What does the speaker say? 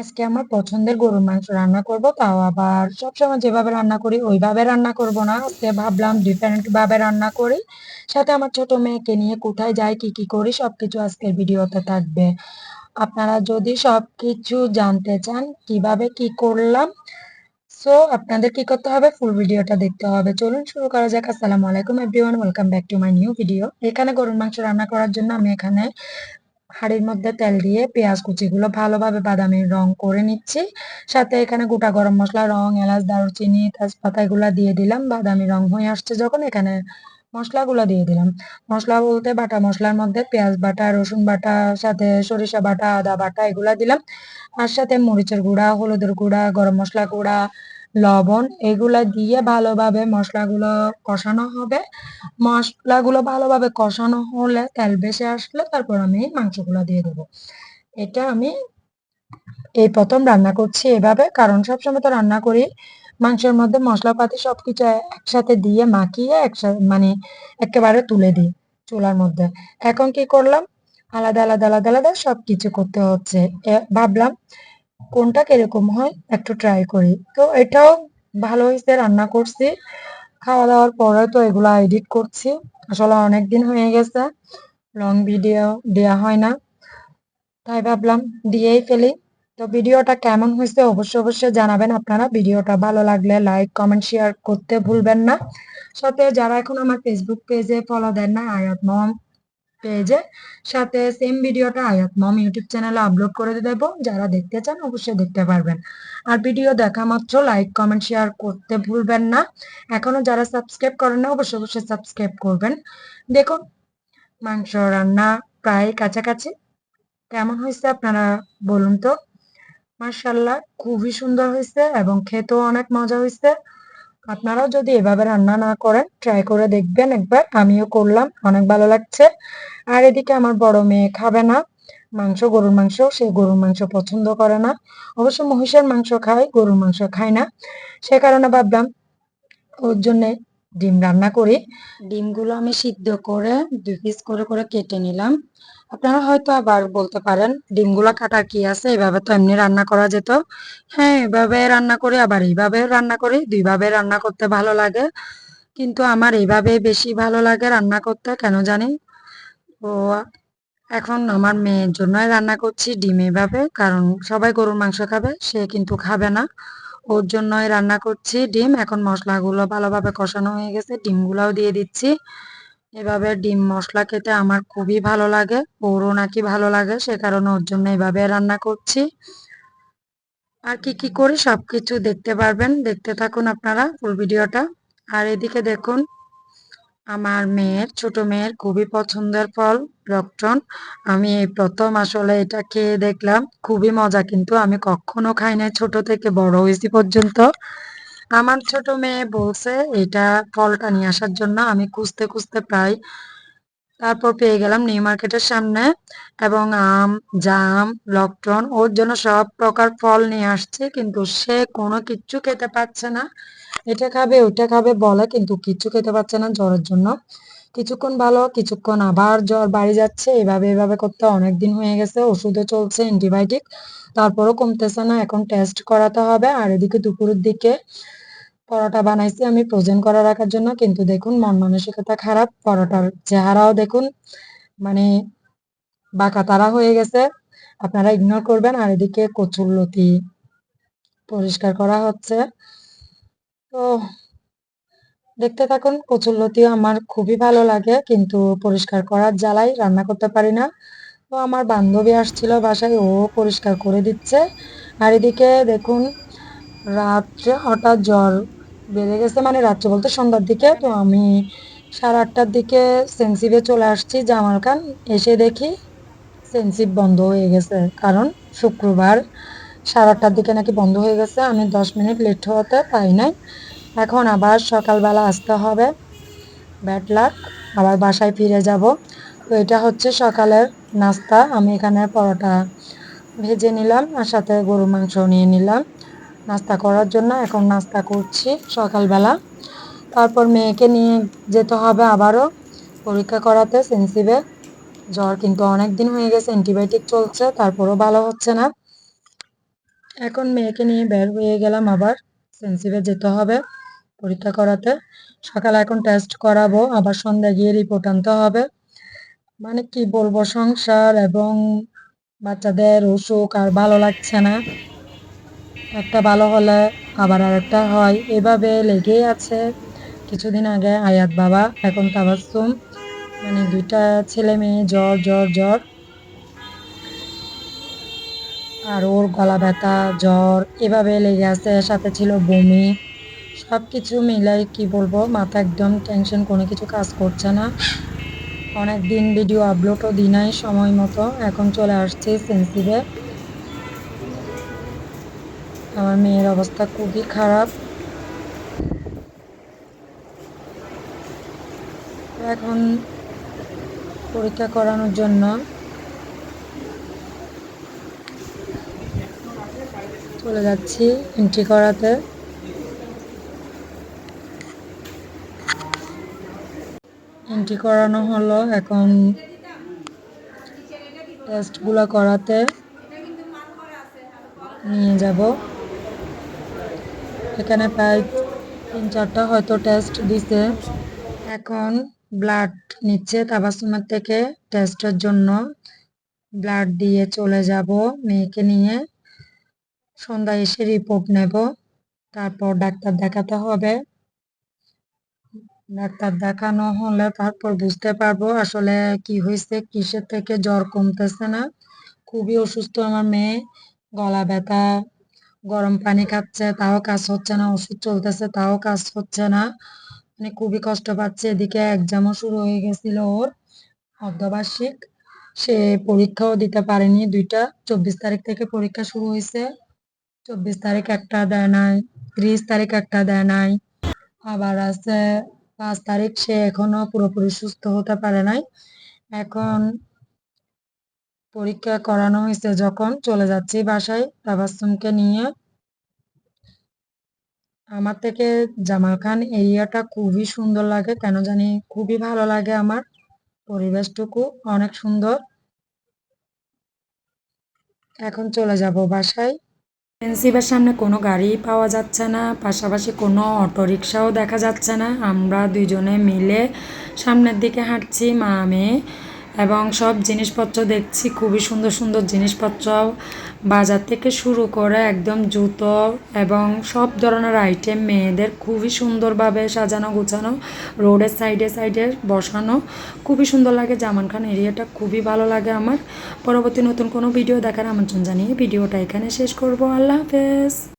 আজকে আমার পছন্দের গরুর মাংস রান্না করব, তাও আবার সবসময় যেভাবে রান্না করি ওইভাবে রান্না করব না। আজকে ভাবলাম ডিফারেন্ট ভাবে রান্না করি। সাথে আমার ছোট মেয়েকে নিয়ে কোথায় যাই, কি কি করি, সবকিছু আজকের ভিডিওতে থাকবে। আপনারা যদি সবকিছু জানতে চান কীভাবে কি করলাম সো আপনাদের কি করতে হবে ফুল ভিডিওটা দেখতে হবে। চলুন শুরু করা যাক। আসসালামু আলাইকুম everyone welcome back to my new video এখানে গরুর মাংস রান্না করার জন্য আমি এখানে হাঁড়ির মধ্যে তেল দিয়ে পেঁয়াজ কুচিগুলো ভালোভাবে বাদামি রং করে নিচ্ছি। সাথে এখানে গোটা গরম মশলা, রং, এলাচ, দারুচিনি, তেজপাতা এগুলা দিয়ে দিলাম। বাদামি রং হয়ে আসছে যখন এখানে মশলাগুলো দিয়ে দিলাম। মশলা বলতে বাটা মশলার মধ্যে পেঁয়াজ বাটা, রসুন বাটা, সাথে সরিষা বাটা, আদা বাটা এগুলা দিলাম। আর সাথে মরিচের গুঁড়া, হলুদের গুঁড়া, গরম মশলা গুঁড়া লবণ এগুলা দিয়ে ভালোভাবে মশলাগুলো কষানো হবে। মশলাগুলো ভালোভাবে কষানো হলে তেল বেশি আসলে তারপর আমি মাংসগুলো দিয়ে দেবো। এটা আমি এই প্রথম রান্না করছি এভাবে, কারণ সবসময় তো রান্না করি। মাংসের মধ্যে মশলাপাতি সবকিছু একসাথে দিয়ে মাখিয়ে একসাথে মানে একেবারে তুলে দিই চুলার মধ্যে। এখন কি করলাম? আলাদা আলাদা আলাদা আলাদা সবকিছু করতে হচ্ছে। ভাবলাম কোনটা কীরকম হয় একটু ট্রাই করি। তো এটাও ভালো হয়েছে, রান্না করছি। খাওয়া দাওয়ার পরে তো এগুলো এডিট করছি। আসলে অনেক দিন হয়ে গেছে লং ভিডিও দেওয়া হয় না। তাই ভাবলাম দিয়েই ফেলি। তো ভিডিওটা কেমন হয়েছে অবশ্যই অবশ্যই জানাবেন আপনারা। ভিডিওটা ভালো লাগলে লাইক কমেন্ট শেয়ার করতে ভুলবেন না। সাথে যারা এখন আমার ফেসবুক পেজে ফলো দেন না আয়াত মম পেজে। সাথে সেম ভিডিওটা আয়াত মম ইউটিউব চ্যানেলে আপলোড করে দেবো। যারা দেখতে চান অবশ্যই দেখতে পারবেন। আর ভিডিও দেখা মাত্র লাইক কমেন্ট শেয়ার করতে ভুলবেন না। এখনও যারা সাবস্ক্রাইব করেন না, অবশ্যই অবশ্যই সাবস্ক্রাইব করবেন। দেখুন, মাংস রান্না প্রায় কাছাকাছি। কেমন হয়েছে আপনারা বলুন তো? মার্শাল্লাহ খুবই সুন্দর হয়েছে এবং খেতেও অনেক মজা হয়েছে। আপনারাও যদি এভাবে রান্না না করেন ট্রাই করে দেখবেন একবার। আমিও করলাম, অনেক ভালো লাগছে। আর এদিকে আমার বড় মেয়ে খাবে না। মাংস, গরুর মাংস, সে গরুর মাংস পছন্দ করে না। অবশ্য মহিষের মাংস খায়, গরুর মাংস খায় না। সে কারণে ভাবলাম, ওর জন্যে ডিম রান্না করি। ডিমগুলো আমি সিদ্ধ করে, দুই পিস করে করে কেটে নিলাম। আপনারা হয়তো আবার বলতে পারেন, ডিমগুলো কাটার কি আছে? এভাবে তো এমনি রান্না করা যেত। হ্যাঁ এভাবে রান্না করি, আবার এইভাবে রান্না করি। দুইভাবে রান্না করতে ভালো লাগে। কিন্তু আমার এইভাবে বেশি ভালো লাগে রান্না করতে, কেন জানি? ও এখন আমার মেয়ের জন্যই রান্না করছি ডিম এভাবে কারণ সবাই গরুর মাংস খাবে, সে কিন্তু খাবে না। ওর জন্যই রান্না করছি ডিম। এখন মশলাগুলো ভালোভাবে কষানো হয়ে গেছে, ডিমগুলাও দিয়ে দিচ্ছি। এভাবে ডিম মশলা খেতে আমার খুবই ভালো লাগে, ওরও নাকি ভালো লাগে, সে কারণে ওর জন্য এভাবে রান্না করছি। আর কি কি করি সবকিছু দেখতে পারবেন, দেখতে থাকুন আপনারা ফুল ভিডিওটা। আর এদিকে দেখুন, আমার মেয়ের, ছোট মেয়ের খুবই পছন্দের ফল রকটন আমি এই প্রথম আসলে এটা খেয়ে দেখলাম, খুবই মজা, কিন্তু আমি কখনো খাই নাই ছোট থেকে, বড় হয়েছি পর্যন্ত। আমার ছোট মেয়ে বলছে, এটা ফলটা নিয়ে আসার জন্য আমি খুঁজতে খুঁজতে প্রায় তারপর পেয়ে গেলাম নিউ মার্কেটের সামনে এবং আম, জাম, লকটন, ওর জন্য সব প্রকার ফল নিয়ে আসছে, কিন্তু সে কোনো কিচ্ছু খেতে পাচ্ছে না। এটা খাবে ওটা খাবে বলে, কিন্তু কিচ্ছু খেতে পারছে না জ্বরের জন্য। কিছুক্ষণ ভালো, কিছুক্ষণ আবার জ্বর বাড়ি যাচ্ছে। এভাবে এভাবে করতে অনেক দিন হয়ে গেছে ওষুধে চলছে, অ্যান্টিবায়োটিক। তারপরও কমতেছে না, এখন টেস্ট করাতে হবে। আর এদিকে দুপুরের দিকে পরোটা বানাইছি আমি ফ্রোজেন করা রাখার জন্য। কিন্তু দেখুন, মন মানসিকতা খারাপ, পরোটার চেহারাও দেখুন মানে বাঁকা তারা হয়ে গেছে। আপনারা ইগনোর করবেন, আর এদিকে কচুর লতি পরিষ্কার করা হচ্ছে। তো দেখতে থাকুন, কচুর লতিও আমার খুবই ভালো লাগে, কিন্তু পরিষ্কার করার জ্বালাই রান্না করতে পারি না। তো আমার বান্ধবী আসছিল বাসায়, ও পরিষ্কার করে দিচ্ছে। আর এদিকে দেখুন, রাত্রে হঠাৎ জ্বর বেড়ে গেছে মানে রাত্রে বলতে সন্ধ্যার দিকে। তো আমি সাড়ে আটটার দিকে সেন্সিভে চলে আসছি জামাল খান এসে দেখি সেন্সিভ বন্ধ হয়ে গেছে। কারণ শুক্রবার সাড়ে আটটার দিকে নাকি বন্ধ হয়ে গেছে। আমি দশ মিনিট লেট হতে পাই নাই। এখন আবার সকালবেলা আসতে হবে। ব্যাড লাক আবার বাসায় ফিরে যাব। তো এটা হচ্ছে সকালের নাস্তা। আমি এখানে পরোটা ভেজে নিলাম আর সাথে গরু মাংস নিয়ে নিলাম। নাস্তা করার জন্য এখন নাস্তা করছি সকালবেলা। তারপর মেয়েকে নিয়ে যেতে হবে আবারও পরীক্ষা করাতে সেন্সিভে জ্বর কিন্তু অনেক দিন হয়ে গেছে, অ্যান্টিবায়োটিক চলছে, তারপরও ভালো হচ্ছে না। এখন মেয়েকে নিয়ে বের হয়ে গেলাম আবার সেন্সিভে যেতে হবে পরীক্ষা করাতে। সকালে এখন টেস্ট করাবো, আবার সন্ধ্যা গিয়ে রিপোর্ট আনতে হবে। মানে কি বলব, সংসার এবং বাচ্চাদের অসুখ আর ভালো লাগছে না। একটা ভালো হলে আবার আরেকটা হয়। এভাবে লেগেই আছে। কিছুদিন আগে আয়াত বাবা, এখন তাবাসুম মানে দুইটা ছেলে মেয়ে, জ্বর জ্বর জ্বর। আর ওর গলা ব্যথা, জ্বর, এভাবে লেগে আছে। সাথে ছিল বমি। সব কিছু মিলাই কি বলব, মাথা একদম টেনশন কোনো কিছু কাজ করছে না। অনেক দিন ভিডিও আপলোডও দিই নাই সময় মতো। এখন চলে আসছি সেন্সিভে আমার মেয়ের অবস্থা খুবই খারাপ। এখন পরীক্ষা করানোর জন্য চলে যাচ্ছি এন্ট্রি করাতে। এন্ট্রি করানো হলো এখন টেস্টগুলো করাতে। নিয়ে যাব। এখানে প্রায় তিন চারটা হয়তো টেস্ট দিছে। এখন ব্লাড নিচ্ছে তাবাসুমের থেকে টেস্টের জন্য। ব্লাড দিয়ে চলে যাব মেয়েকে নিয়ে। সন্ধ্যায় এসে রিপোর্ট নেব। তারপর ডাক্তার দেখাতে হবে। ডাক্তার দেখানো হলে তারপর বুঝতে পারব আসলে কি হয়েছে, কিসের থেকে জ্বর কমতেছে না। খুবই অসুস্থ আমার মেয়ে। গলা ব্যথা গরম পানি খাচ্ছে, তাও কাজ হচ্ছে না, ওষুধ চলতেছে, তাও কাজ হচ্ছে না। মানে খুবই কষ্ট পাচ্ছে, এদিকে এক্সামও শুরু হয়ে গেছিল ওর, অর্ধবার্ষিক। সে পরীক্ষাও দিতে পারেনি দুইটা, চব্বিশ তারিখ থেকে পরীক্ষা শুরু হয়েছে। চব্বিশ তারিখ একটা দেয় নাই, ত্রিশ তারিখ একটা দেয় নাই। আবার আছে পাঁচ তারিখ, সে এখনও পুরোপুরি সুস্থ হতে পারে নাই। এখন পরীক্ষা করানো হয়েছে। যখন চলে যাচ্ছি বাসায়, তাবাসুমকে নিয়ে আমার থেকে জামাল খান এরিয়াটা খুবই সুন্দর লাগে। কেন জানি খুবই ভালো লাগে আমার পরিবেশটুকু, অনেক সুন্দর। এখন চলে যাব বাসায়। প্রিন্সিপাল সামনে কোনো গাড়ি পাওয়া যাচ্ছে না, পাশাপাশি কোনো অটোরিকশাও দেখা যাচ্ছে না। আমরা দুজনে মিলে সামনের দিকে হাঁটছি, মা, মেয়ে। এবং সব জিনিসপত্র দেখছি, খুবই সুন্দর সুন্দর জিনিসপত্র। বাজার থেকে শুরু করে একদম জুতো এবং সব ধরনের আইটেম মেয়েদের খুবই সুন্দরভাবে সাজানো গোছানো, রোডের সাইডে সাইডে বসানো। খুবই সুন্দর লাগে জামান খান এরিয়াটা খুবই ভালো লাগে আমার। পরবর্তী নতুন কোনো ভিডিও দেখার আমন্ত্রণ জানিয়ে ভিডিওটা এখানে শেষ করব। আল্লাহ হাফেজ।